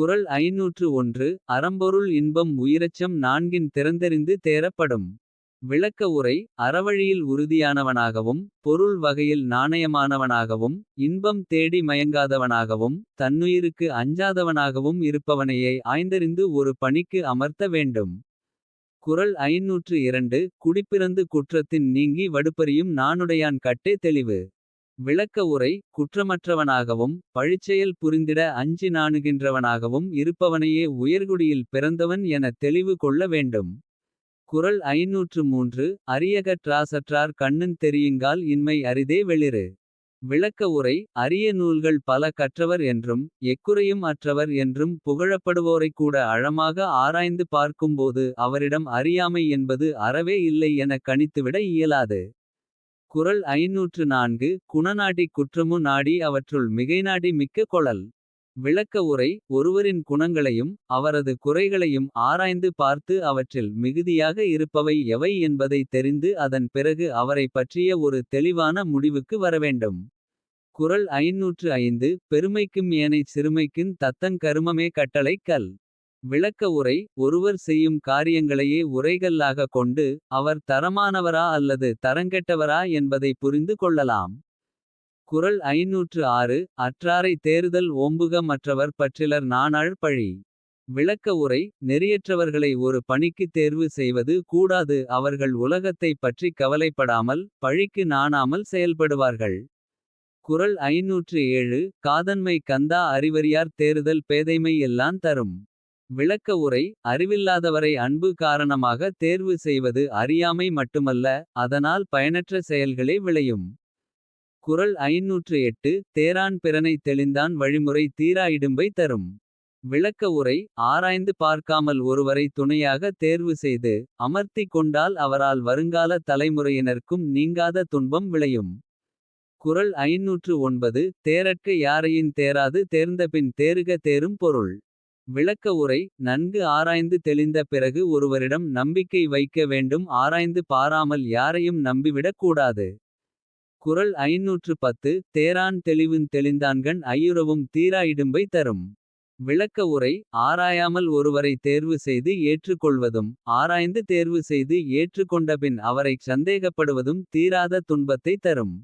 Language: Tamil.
குறள் ஐநூற்று ஒன்று அறம்பொருள் இன்பம் உயிரச்சம் நான்கின் திறந்தெறிந்து தேரப்படும். விளக்க உரை அறவழியில் உறுதியானவனாகவும். பொருள் வகையில் நாணயமானவனாகவும். இன்பம் தேடி மயங்காதவனாகவும். தன்னுயிருக்கு அஞ்சாதவனாகவும் இருப்பவனையே. ஆய்ந்தறிந்து ஒரு பணிக்கு அமர்த்த வேண்டும். குறள் ஐநூற்று இரண்டு குடிப்பிறந்து குற்றத்தின் நீங்கி வடுப்பரியும் நாணுடையான் கட்டே தெளிவு. விளக்க உரை குற்றமற்றவனாகவும். பழிச்செயல் புரிந்திட அஞ்சி நாணுகின்றவனாகவும். இருப்பவனையே உயர்குடியில் பிறந்தவன் என தெளிவு கொள்ள வேண்டும். குறள் ஐநூற்று மூன்று அரியகற்றாசற்றார் கண்ணுந் தெரியுங்கால் இன்மை அரிதே வெளிறு. விளக்க உரை அரிய நூல்கள் பல கற்றவர் என்றும். எக்குறையும் அற்றவர் என்றும் புகழப்படுவோரை கூட. அழமாக ஆராய்ந்து பார்க்கும்போது அவரிடம் அறியாமை என்பது. அறவே இல்லை எனக் கணித்துவிட இயலாது. குரல் ஐநூற்று நான்கு குணநாடிக் குற்றமு நாடி அவற்றுள் மிகைநாடி மிக்க கொளல். விளக்க உரை ஒருவரின் குணங்களையும். அவரது குறைகளையும் ஆராய்ந்து பார்த்து அவற்றில். மிகுதியாக இருப்பவை எவை என்பதைத் தெரிந்து. அதன் பிறகு அவரைப் பற்றிய ஒரு தெளிவான முடிவுக்கு வரவேண்டும். குரல் ஐநூற்று ஐந்து பெருமைக்கும் ஏனைச் சிறுமைக்கும் தத்தங் கருமமே கட்டளைக் கல். விளக்க உரை ஒருவர் செய்யும் காரியங்களையே உரைகல்லாகக் கொண்டு. அவர் தரமானவரா அல்லது தரங்கெட்டவரா என்பதைப் புரிந்து கொள்ளலாம். குரல் ஐநூற்று ஆறு அற்றாரை தேறுதல் ஓம்புக மற்றவர் பற்றிலர் நாணாள் பழி. விளக்க உரை நெறியற்றவர்களை ஒரு பணிக்குத் தேர்வு செய்வது கூடாது. அவர்கள் உலகத்தைப் பற்றிக் கவலைப்படாமல். பழிக்கு நாணாமல் செயல்படுவார்கள். குரல் ஐநூற்று ஏழு காதன்மை கந்தா அறிவறியார் தேறுதல் பேதைமை எல்லாம் தரும். விளக்க உரை அறிவில்லாதவரை அன்பு காரணமாக தேர்வு செய்வது. அறியாமை மட்டுமல்ல அதனால் பயனற்ற செயல்களே விளையும். குறள் ஐநூற்று எட்டு தேரான் பிறனைத் தெளிந்தான் வழிமுறை தீரா இடும்பை தரும். விளக்க உரை ஆராய்ந்து பார்க்காமல் ஒருவரை துணையாக தேர்வு செய்து. அமர்த்திக் கொண்டால் அவரால் வருங்கால தலைமுறையினர்க்கும் நீங்காத துன்பம் விளையும். குரல் ஐநூற்று ஒன்பது தேரற்க யாரையின் தேராது தேர்ந்தபின் தேறுக தேரும் பொருள். விளக்க உரை நன்கு ஆராய்ந்து தெளிந்த பிறகு ஒருவரிடம் நம்பிக்கை வைக்க வேண்டும். ஆராய்ந்து பாராமல் யாரையும் நம்பிவிடக் கூடாது. குறள் ஐநூற்று பத்து தேரான் தெளிவுந் தெளிந்தான்கண் ஐயுறவும் தீரா இடும்பை தரும். விளக்க உரை ஆராயாமல் ஒருவரை தேர்வு செய்து ஏற்றுக்கொள்வதும். ஆராய்ந்து தேர்வு செய்து ஏற்றுக்கொண்டபின் அவரைச் சந்தேகப்படுவதும் தீராத துன்பத்தைத் தரும்.